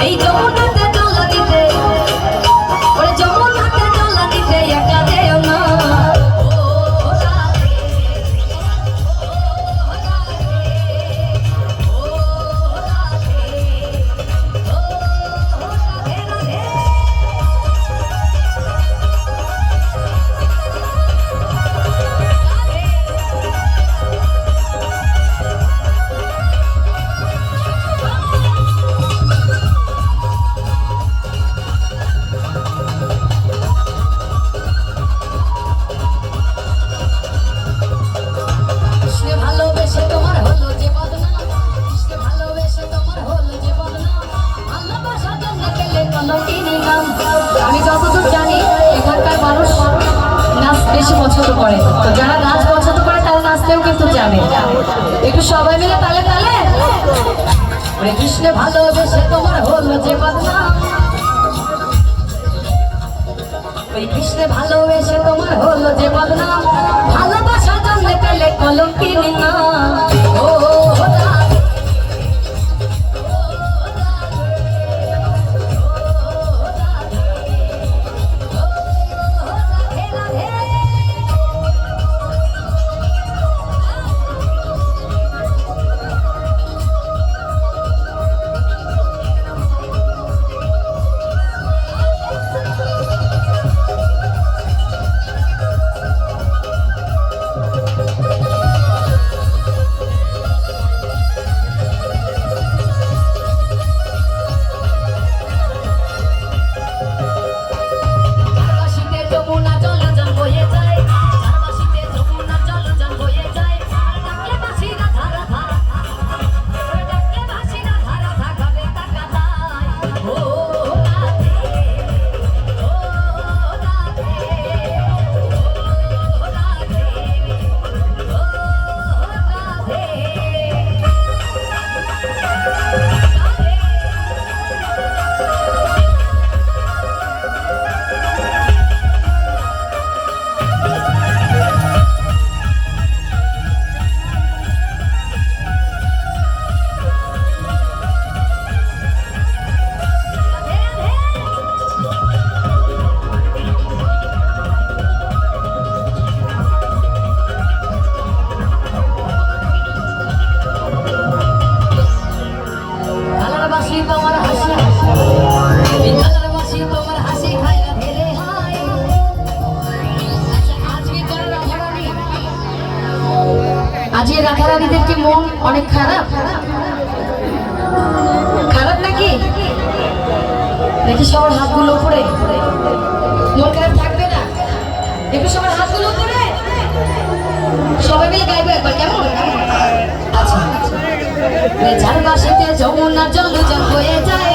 Hey, don't. একটু সবাই মিলে তালে তালে। কৃষ্ণ ভালোবেসে তোমার হলো যে বদনাম কৃষ্ণ ভালোবেসে তোমার হলো যে বদনাম ভালোবাসা জানলে পেলে কলঙ্কিনী না। ও দেখি সবার হাতগুলো উপরে। মন খারাপ থাকবে না? দেখবে সবার হাতগুলো উপরে। সবাই মিলে গাইবো একবার, কেমন? আচ্ছা। যার বাসাতে যমুনা জল জল হয়ে যায়।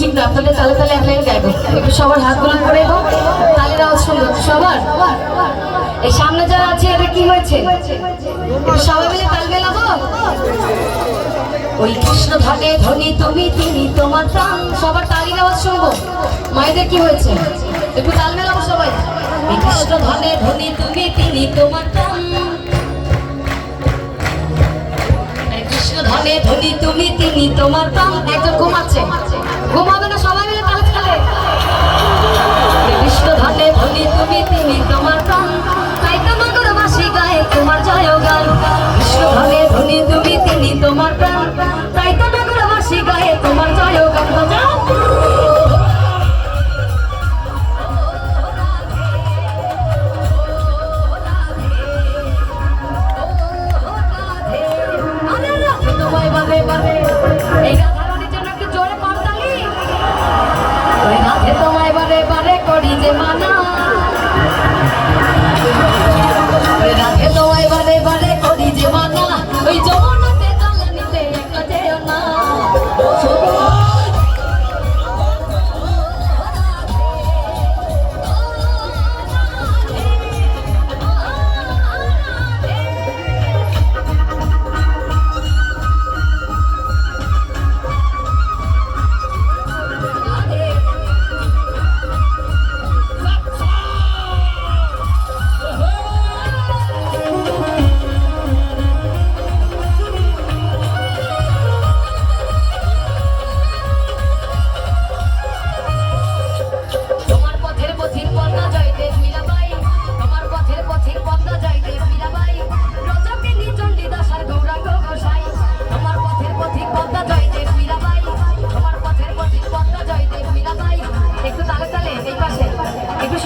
ঠিক না আপনাদের তালে তালে এক লাইন গাইবো। একটু সবার হাতগুলো করে দেবো তালের আওয়াজ সুন্দর সবার? এই সামনে যারা আছে, এদের কি হয়েছে? সবাই মিলে তাল মেলাবো? ওই কৃষ্ণ ধানে ধনী, তুমি তিনি তোমার প্রাণ। সবার তালির আওয়াজ শুনব? মায়েদের কি হয়েছে? একটু তাল মেলাবো সবাই। এই কৃষ্ণ ধানে ধনী, তুমি তিনি তোমার প্রাণ। কৃষ্ণ ধানে ধনী, তুমি তিনি তোমার প্রাণ। একজন ঘুমাচ্ছে। ঘুমাবে না সবাই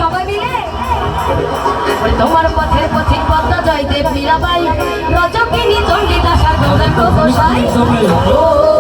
সবাই মিলে? তোমার পথের পথিক পদ্মা জয়দেব মীরাবাই রজকিনী চণ্ডীদাসার গৌরাঙ্গ গোসাই ও